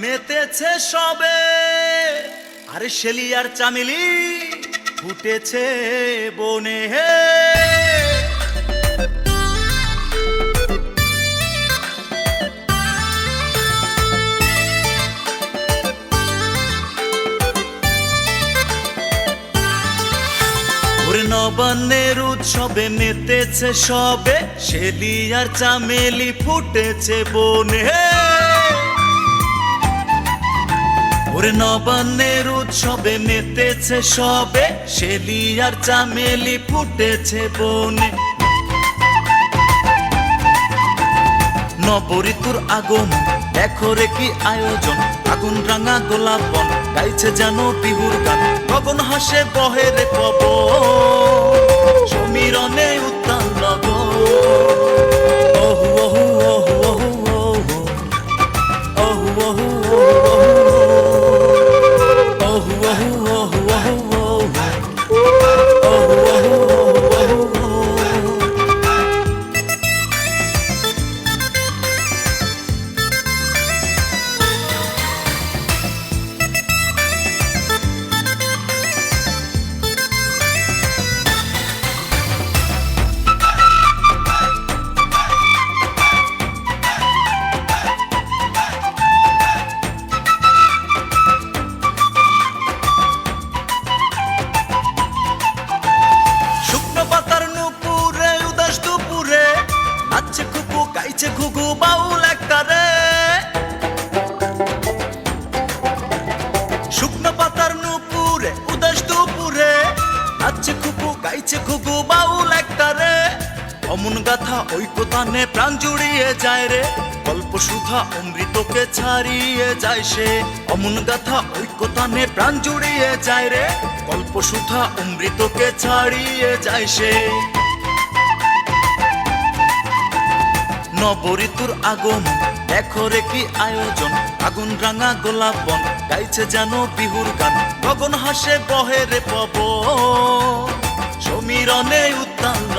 মেতেছে সবে। আরে শেলি আর চামেলি, ফুটেছে বনে হে। নবান্নের উৎসবে মেতেছে সবে আর চামেলি ফুটেছে বনে ওরে নবান্নের উৎসবে মেতেছে সবে, শেলি আর চামেলি ফুটেছে বনে। নবঋতুর আগম দেখো রে কি আয়োজন, আগুন রাঙা গোলাপ বন, গাইছে যেন বিহুর গান, গগন হাসে বহে রে পব সমীরণে উত্তাল লগ ওহু ওহু ওহু ওহু যায় রে। গল্প সুধা অমৃতকে ছাড়িয়ে যায় সে। অমন গাথা ঐকতানে প্রাণ জুড়িয়ে যায় রে। গল্প সুধা অমৃতকে ছাড়িয়ে যায় সে। নবঋতুর আগম দেখো রে কি আয়োজন। আগুন রাঙা গোলাপ বন, গাইছে যেন বিহুর গান। গগন হাসে বহে রে পব সমীরণে উত্তাল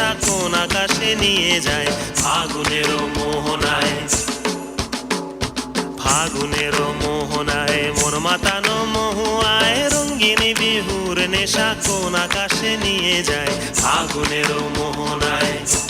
বিহুর কোন আকাশে নিয়ে যায় ফাগুনের মোহনায়। ফাগুনের মোহনায়, মন মাতানো মহুয়ায়, রঙ্গিনী বিহুর নেশা কোন আকাশে নিয়ে যায় ফাগুনের মোহনায়।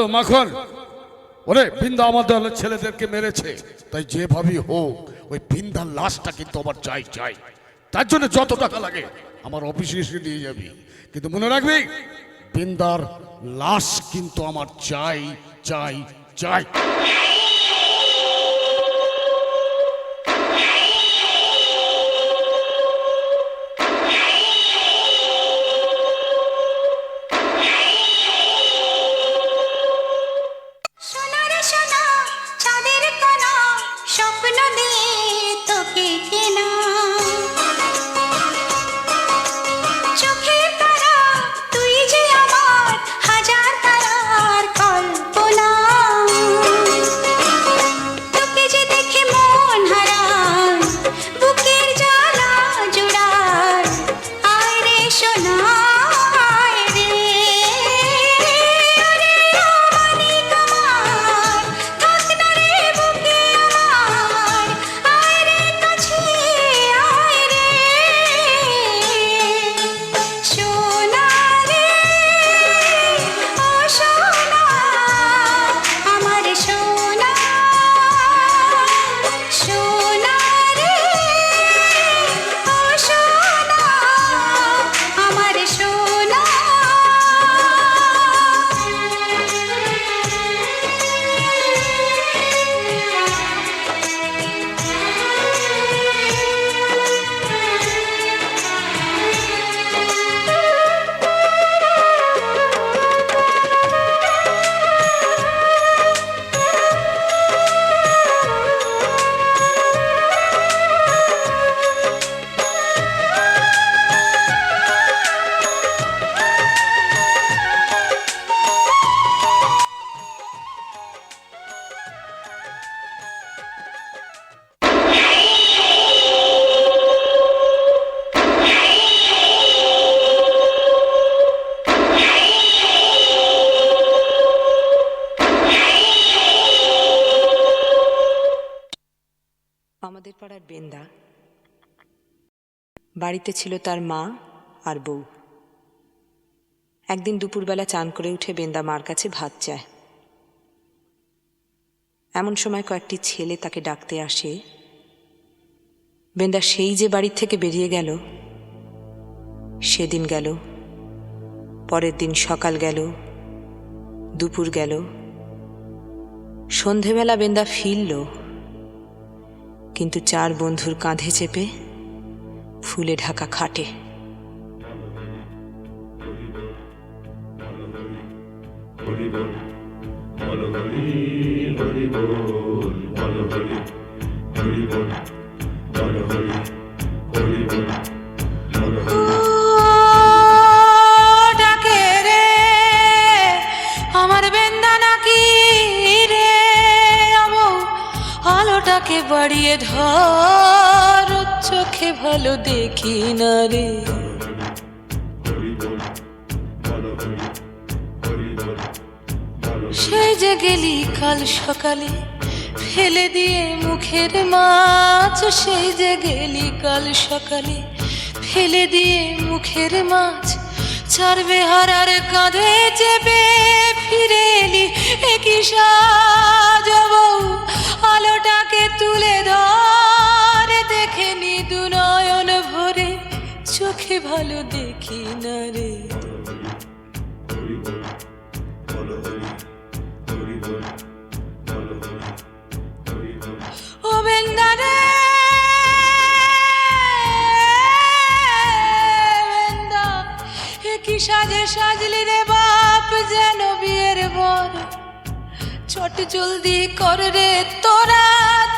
বলল মাখন। ওরে, বৃন্দা আমাদের ছেলেদেরকে মেরেছে। তাই যেভাবেই হোক, ওই বৃন্দার লাশটা কিন্তু আমার চাই চাই। তার জন্য যত টাকা লাগে, আমার অফিসে এসে নিয়ে যাবি। কিন্তু মনে রাখবি, বৃন্দার লাশ কিন্তু আমার চাই চাই চাই। পাড়ার বেন্দা। বাড়িতে ছিল তার মা আর বউ। একদিন দুপুরবেলা চান করে উঠে বেন্দা মার কাছে ভাত চায়। এমন সময় কয়েকটি ছেলে তাকে ডাকতে আসে। বেন্দা সেই যে বাড়ির থেকে বেরিয়ে গেল, সেদিন গেল, পরের দিন সকাল গেল, দুপুর গেল। সন্ধেবেলা বেন্দা ফিরল কিন্তু চার বন্ধুর কাঁধে চেপে ফুলে ঢাকা খাটে। ধর চোখে ভালো দেখি না রে। সেই যে গেলি কাল সকালে, ফেলে দিয়ে মুখের মাছ। সেই যে গেলি কাল সকালে, ফেলে দিয়ে মুখের মাছ। ছাড়বে হারার কাঁধে চেপে ফিরেলি একই সাজব আলোটাকে তুলে ধরে দেখেনি দু নয়ন ভরে। চোখে ভালো দেখি না রে। সাজলি রে বাপ, যেন বিয়ের বর। চট জলদি কর রে তোরা,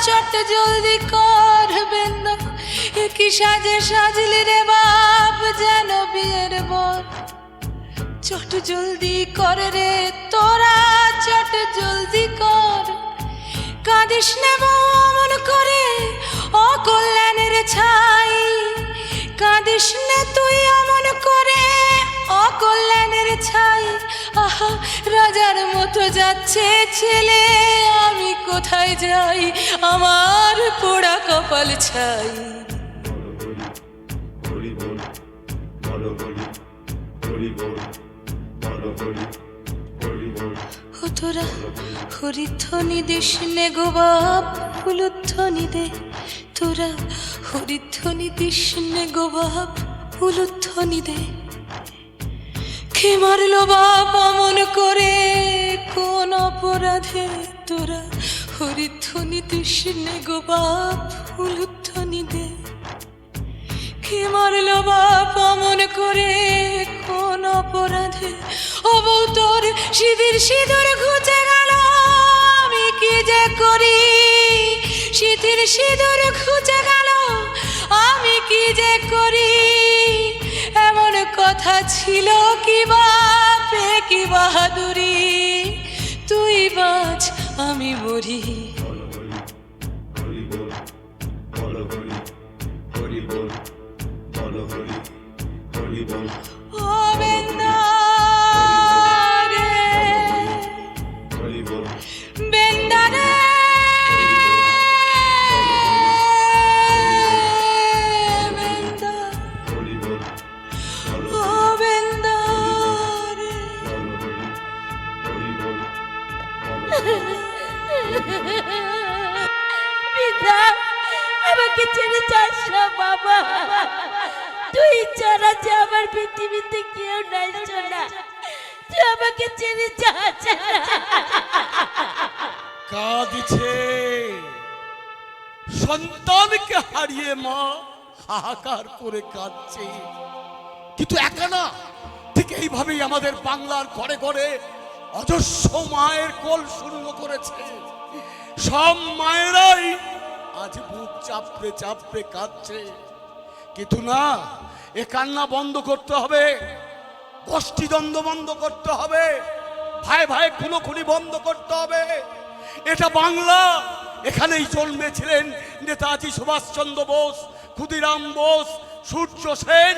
চট জলদি কর বেন্দা। এ কি সাজে সাজলি রে বাপ, যেন বিয়ের বর। চট জলদি কর রে তোরা, চট জলদি কর। কাঁদিস না মন করে, অকল্যাণের ছাই। কাঁদিস না তুই অমন করে অকল্যাণের ছাই। আহা, রাজার মতো যাচ্ছে ছেলে, আমি কোথায় যাই? আমার পোড়া কপাল ছাই। তোরা, হরিধ্বনি দিস নে গো বাপ উলুধ্বনি দে। তোরা, হরিধ্বনি দিস নে গো বাপ উলুধ্বনি দে। কে মারলো বাপ অমন করে, কোন অপরাধে তোরা হরিধ্বনি নে গো বাপ উলুধ্বনি দে। কে মারলো বাপ অমন করে, কোন অপরাধে? বউ তোর সিঁদির সিঁদুর ঘুচে গেল, আমি কি যে করি? সিঁথির সিঁদুর ঘুচে গেল, আমি কি যে করি? কথা ছিল কি বাপে কি বাহাদুরি তুই বাঁচ আমি মরি ও যে আমার পৃথিবীতে কেউ নাই সোনা তুই আমাকে ছেড়ে না। সন্তানকে হারিয়ে মা হাহাকার করে কাঁদছে। কিন্তু একা না, ঠিক এইভাবেই আমাদের বাংলার ঘরে ঘরে অজস্র মায়ের কোল শূন্য করেছে। সব মায়েরাই আজ বুক চাপড়ে চাপড়ে কাঁদছে। কিন্তু না এ কান্না বন্ধ করতে হবে। গোষ্ঠীদ্বন্দ্ব বন্ধ করতে হবে। ভাই ভাই খুনোখুনি বন্ধ করতে হবে। এটা বাংলা। এখানেই জন্মেছিলেন নেতাজি সুভাষচন্দ্র বোস, ক্ষুদিরাম বোস, সূর্য সেন।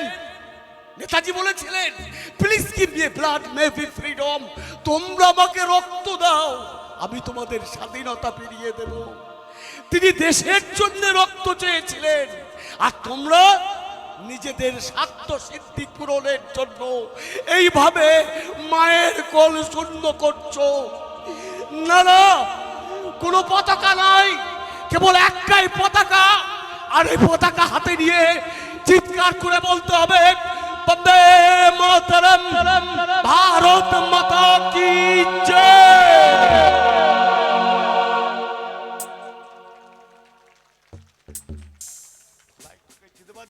নেতাজি বলেছিলেন please give me blood may be freedom তোমরা আমাকে রক্ত দাও, আমি তোমাদের স্বাধীনতা ফিরিয়ে দেব। তিনি দেশের জন্য রক্ত চেয়েছিলেন। আর তোমরা নিজেদের স্বার্থ সিদ্ধি পূরণের জন্য এইভাবে মায়ের কোল শূন্য করছ। না কোনো পতাকা নাই, কেবল একটাই পতাকা। আর এই পতাকা হাতে নিয়ে চিৎকার করে বলতে হবে ভারত মাতা কি জয়?